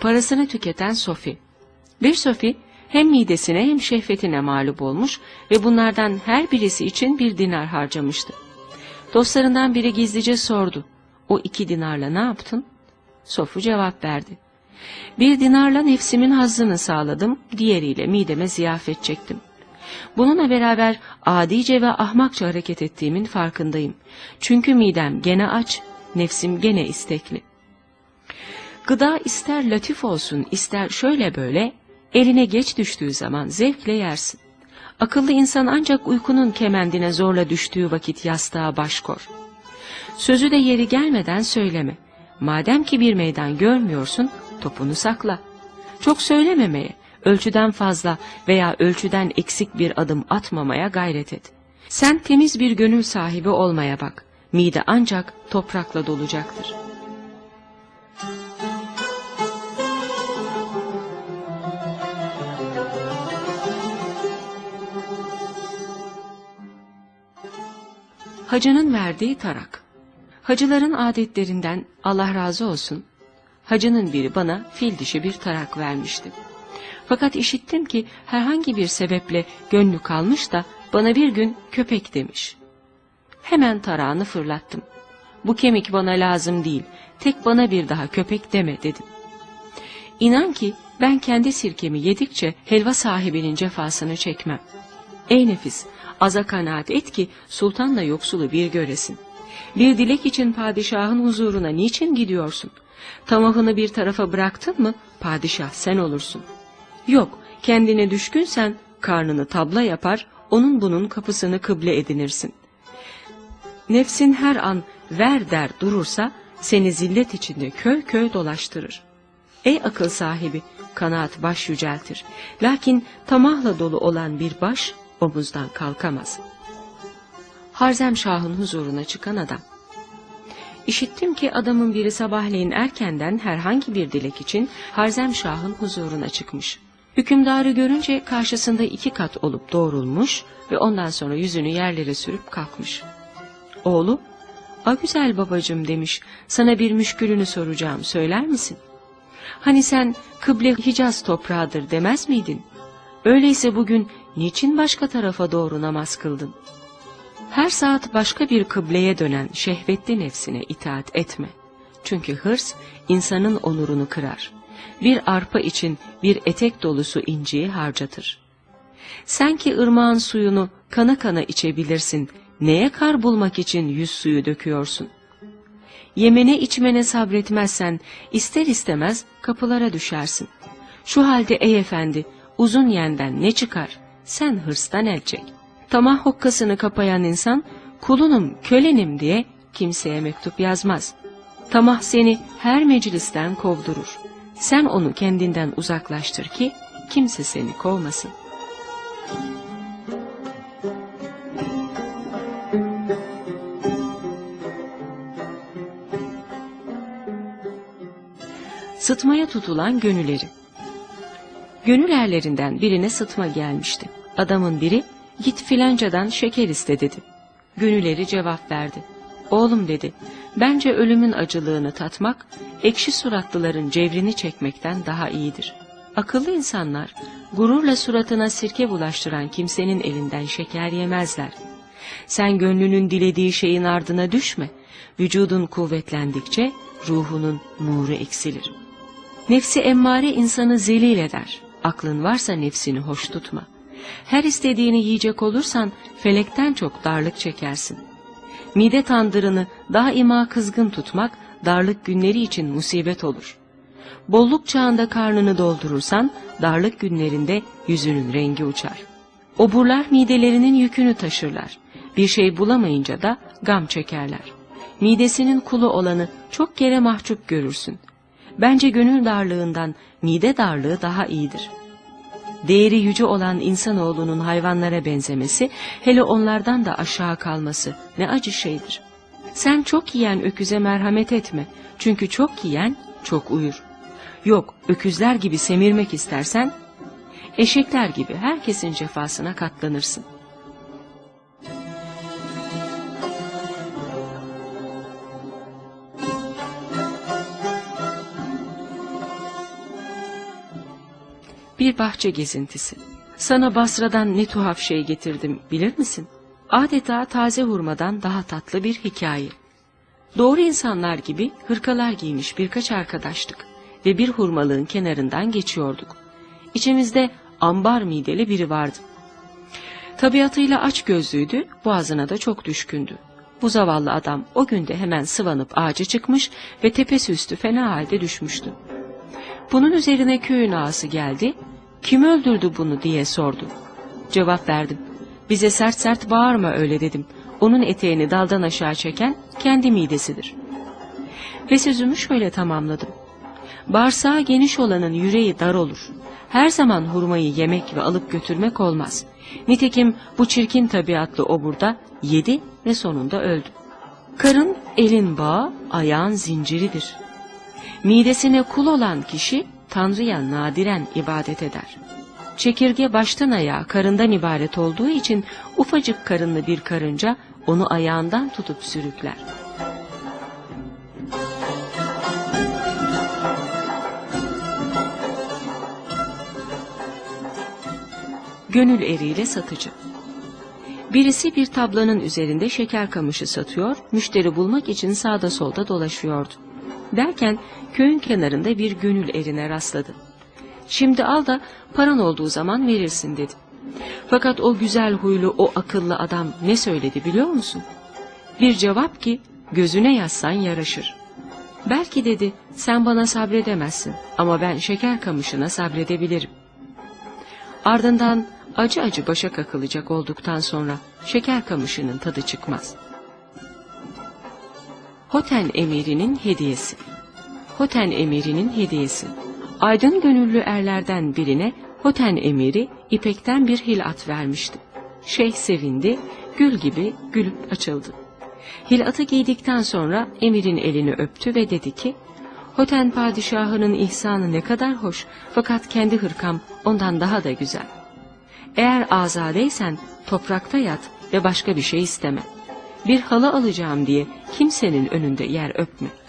Parasını tüketen Sofi. Bir Sofi hem midesine hem şehvetine mağlup olmuş ve bunlardan her birisi için bir dinar harcamıştı. Dostlarından biri gizlice sordu. O iki dinarla ne yaptın? Sofu cevap verdi. Bir dinarla nefsimin hazzını sağladım, diğeriyle mideme ziyafet çektim. Bununla beraber adice ve ahmakça hareket ettiğimin farkındayım. Çünkü midem gene aç, nefsim gene istekli. Gıda ister latif olsun, ister şöyle böyle, eline geç düştüğü zaman zevkle yersin. Akıllı insan ancak uykunun kemendine zorla düştüğü vakit yastığa baş kor. Sözü de yeri gelmeden söyleme. Madem ki bir meydan görmüyorsun, topunu sakla. Çok söylememeye, ölçüden fazla veya ölçüden eksik bir adım atmamaya gayret et. Sen temiz bir gönül sahibi olmaya bak. Mide ancak toprakla dolacaktır. Hacının verdiği tarak. Hacıların adetlerinden Allah razı olsun, hacının biri bana fil dişi bir tarak vermişti. Fakat işittim ki herhangi bir sebeple gönlü kalmış da bana bir gün köpek demiş. Hemen tarağını fırlattım. Bu kemik bana lazım değil, tek bana bir daha köpek deme dedim. İnan ki ben kendi sirkemi yedikçe helva sahibinin cefasını çekmem. Ey nefis, aza kanaat et ki sultanla yoksulu bir göresin. Bir dilek için padişahın huzuruna niçin gidiyorsun? Tamahını bir tarafa bıraktın mı padişah sen olursun. Yok kendine düşkünsen karnını tabla yapar onun bunun kapısını kıble edinirsin. Nefsin her an ver der durursa seni zillet içinde köy köy dolaştırır. Ey akıl sahibi kanaat baş yüceltir. Lakin tamahla dolu olan bir baş omuzdan kalkamaz. Harzem Şah'ın huzuruna çıkan adam. İşittim ki adamın biri sabahleyin erkenden herhangi bir dilek için Harzem Şah'ın huzuruna çıkmış. Hükümdarı görünce karşısında iki kat olup doğrulmuş ve ondan sonra yüzünü yerlere sürüp kalkmış. Oğlu, ''A güzel babacım'' demiş, ''sana bir müşkülünü soracağım, söyler misin?'' Hani sen kıble Hicaz toprağıdır demez miydin? Öyleyse bugün niçin başka tarafa doğru namaz kıldın? Her saat başka bir kıbleye dönen şehvetli nefsine itaat etme. Çünkü hırs insanın onurunu kırar. Bir arpa için bir etek dolusu inciyi harcatır. Sen ki ırmağın suyunu kana kana içebilirsin, neye kar bulmak için yüz suyu döküyorsun? Yemene içmene sabretmezsen ister istemez kapılara düşersin. Şu halde ey efendi uzun yenden ne çıkar? Sen hırstan el. Tamah hokkasını kapayan insan kulunum, kölenim diye kimseye mektup yazmaz. Tamah seni her meclisten kovdurur. Sen onu kendinden uzaklaştır ki kimse seni kovmasın. Sıtmaya tutulan gönülleri Gönül erlerinden birine sıtma gelmişti. Adamın biri git filancadan şeker iste dedi. Gönülleri cevap verdi. Oğlum dedi, bence ölümün acılığını tatmak, ekşi suratlıların cevrini çekmekten daha iyidir. Akıllı insanlar, gururla suratına sirke bulaştıran kimsenin elinden şeker yemezler. Sen gönlünün dilediği şeyin ardına düşme, vücudun kuvvetlendikçe ruhunun nuru eksilir. Nefsi emmare insanı zelil eder, aklın varsa nefsini hoş tutma. Her istediğini yiyecek olursan felekten çok darlık çekersin. Mide tandırını daima kızgın tutmak darlık günleri için musibet olur. Bolluk çağında karnını doldurursan darlık günlerinde yüzünün rengi uçar. Oburlar midelerinin yükünü taşırlar. Bir şey bulamayınca da gam çekerler. Midesinin kulu olanı çok kere mahcup görürsün. Bence gönül darlığından mide darlığı daha iyidir. Değeri yüce olan insanoğlunun hayvanlara benzemesi, hele onlardan da aşağı kalması ne acı şeydir. Sen çok yiyen öküze merhamet etme, çünkü çok yiyen çok uyur. Yok, öküzler gibi semirmek istersen, eşekler gibi herkesin cefasına katlanırsın.'' Bir bahçe gezintisi. Sana Basra'dan ne tuhaf şey getirdim bilir misin? Adeta taze hurmadan daha tatlı bir hikaye. Doğru insanlar gibi hırkalar giymiş birkaç arkadaştık ve bir hurmalığın kenarından geçiyorduk. İçimizde ambar mideli biri vardı. Tabiatıyla aç gözlüydü, boğazına da çok düşkündü. Bu zavallı adam o günde hemen sıvanıp ağaca çıkmış ve tepesi üstü fena halde düşmüştü. Bunun üzerine köyün ağası geldi, kim öldürdü bunu diye sordu. Cevap verdim. Bize sert sert bağırma öyle dedim. Onun eteğini daldan aşağı çeken kendi midesidir. Ve sözümü şöyle tamamladım. Bağırsağı geniş olanın yüreği dar olur. Her zaman hurmayı yemek ve alıp götürmek olmaz. Nitekim bu çirkin tabiatlı o burada yedi ve sonunda öldü. Karın elin bağı, ayağın zinciridir. Midesine kul olan kişi Tanrı'ya nadiren ibadet eder. Çekirge baştan ayağa karından ibaret olduğu için ufacık karınlı bir karınca onu ayağından tutup sürükler. Gönül eriyle satıcı. Birisi bir tablanın üzerinde şeker kamışı satıyor, müşteri bulmak için sağda solda dolaşıyordu. Derken köyün kenarında bir gönül erine rastladı. Şimdi al da paran olduğu zaman verirsin dedi. Fakat o güzel huylu o akıllı adam ne söyledi biliyor musun? Bir cevap ki gözüne yazsan yaraşır. Belki dedi sen bana sabredemezsin ama ben şeker kamışına sabredebilirim. Ardından acı acı başa kakılacak olduktan sonra şeker kamışının tadı çıkmaz. Hoten emirinin hediyesi Hoten emirinin hediyesi Aydın gönüllü erlerden birine Hoten emiri ipekten bir hilat vermişti. Şeyh sevindi, gül gibi gülüp açıldı. Hilatı giydikten sonra emirin elini öptü ve dedi ki, Hoten padişahının ihsanı ne kadar hoş fakat kendi hırkam ondan daha da güzel. Eğer azadeysen toprakta yat ve başka bir şey isteme. Bir halı alacağım diye kimsenin önünde yer öpme.''